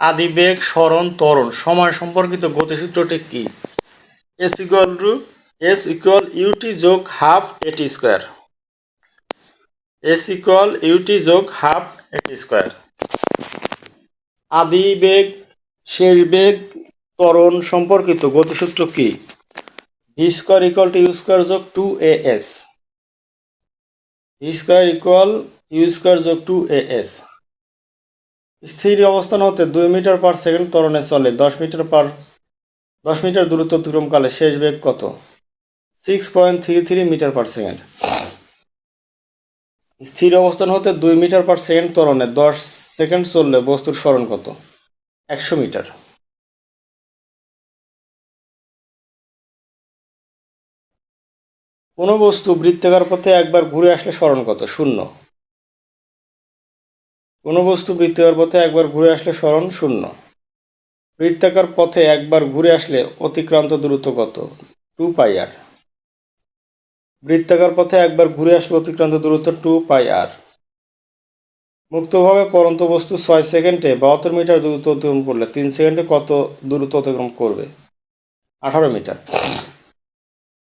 আদিবেগ, স্মরণ, ত্বরণ। সময় সম্পর্কিত গতিসূত্রটি কি? S equal to, S equal U T যোগ half A T square. S equal U T যোগ হাফ এটি স্কোয়ার। আদিবেগ শেষ বেগ ত্বরণ সম্পর্কিত গতিসূত্র কি? V square equal to U square যোগ two A S. V square equal U square যোগ টু এ এস। স্থির অবস্থান হতে দুই মিটার পার সেকেন্ড ত্বরণে চলে। দশ মিটার পার, দশ মিটার দূরত্ব অতিক্রমকালে শেষ বেগ কত? Six point three three metre per second. স্থির অবস্থান হতে দুই মিটার পার সেকেন্ড ত্বরণে দশ সেকেন্ড চললে বস্তুর স্মরণ কত? একশো মিটার। কোনো বস্তু বৃত্তাকার পথে একবার ঘুরে আসলে স্মরণ কত? শূন্য। কোনো বস্তু বৃত্তাকার পথে একবার ঘুরে আসলে স্মরণ শূন্য। বৃত্তাকার পথে একবার ঘুরে আসলে অতিক্রান্ত দূরত্ব কত টু পাই আর। বৃত্তাকার পথে একবার ঘুরে আসলে অতিক্রান্ত দূরত্ব টু পাই আর। মুক্তভাবে পরন্ত বস্তু ছয় সেকেন্ডে বাহাত্তর মিটার দূরত্ব অতিক্রম করলে তিন সেকেন্ডে কত দূরত্ব অতিক্রম করবে? আঠারো মিটার।